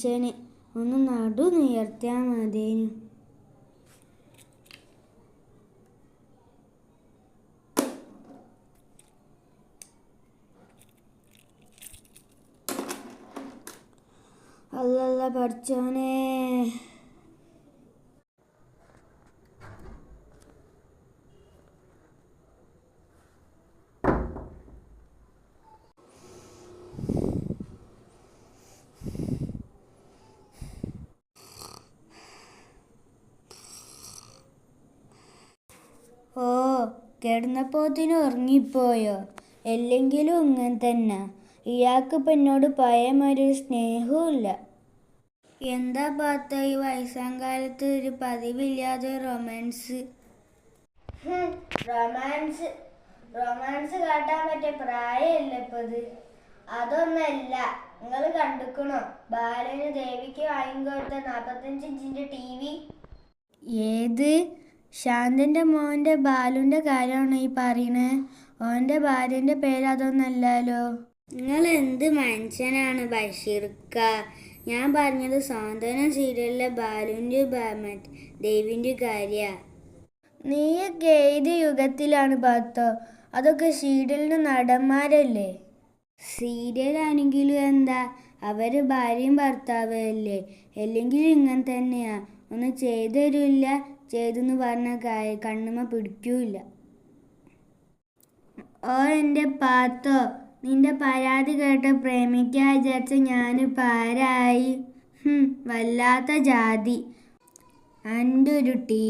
മനുഷ്യന് ഒന്ന് നടു നിയർത്തിയാ മതിയേനു അല്ലല്ല പഠിച്ചോനെ ഓ കിടന്നപ്പോത്തിന് ഉറങ്ങിപ്പോയോ? അല്ലെങ്കിലും ഇങ്ങനെ തന്നെ. ഇയാൾക്ക് പെണ്ണോട് എന്നോട് പഴയൊരു സ്നേഹവുമില്ല. എന്താ പാത്ത ഈ വയസ്സാം കാലത്ത് ഒരു പതിവില്ലാതെ റൊമാൻസ്? റൊമാൻസ്. റൊമാൻസ് കാട്ടാൻ പറ്റിയ പ്രായമല്ല ഇപ്പൊ ഇത്. അതൊന്നല്ല നിങ്ങൾ കണ്ടുക്കണോ? ബാലന് ദേവിക്ക് വാങ്ങിക്കൊടുത്ത നാപ്പത്തഞ്ച് ഇഞ്ചിന്റെ ടി വി? ഏത്? ശാന്തന്റെ മോന്റെ ബാലുന്റെ കാര്യമാണ് ഈ പറയണേ? ഓന്റെ ഭാര്യന്റെ പേര് അതൊന്നല്ലല്ലോ. നിങ്ങൾ എന്ത് മനുഷ്യനാണ് ബഷീർക്ക? ഞാൻ പറഞ്ഞത് സാന്ത്വന സീരിയലിലെ ബാലുന്റെ ദേവിന്റെ കാര്യ. നീയൊക്കെ ഏത് യുഗത്തിലാണ് പാത്തോ അതൊക്കെ സീരിയലിന് നടന്മാരല്ലേ? സീരിയലാണെങ്കിലും എന്താ? അവർ ഭാര്യയും ഭർത്താവല്ലേ അല്ലെങ്കിൽ ഇങ്ങനെ തന്നെയാ? ഒന്ന് ചെയ്തു തരില്ല ചെയ്തെന്ന് പറഞ്ഞ കണ്ണുമ പിടിക്കൂല ഓ എന്റെ പാത്തോ നിന്റെ പരാതി കേട്ട് പ്രേമിക്കാൻ വിചാരിച്ച ഞാൻ ആരായി? ഹും, വല്ലാത്ത ജാതി. എന്റെ ഒരു ടീ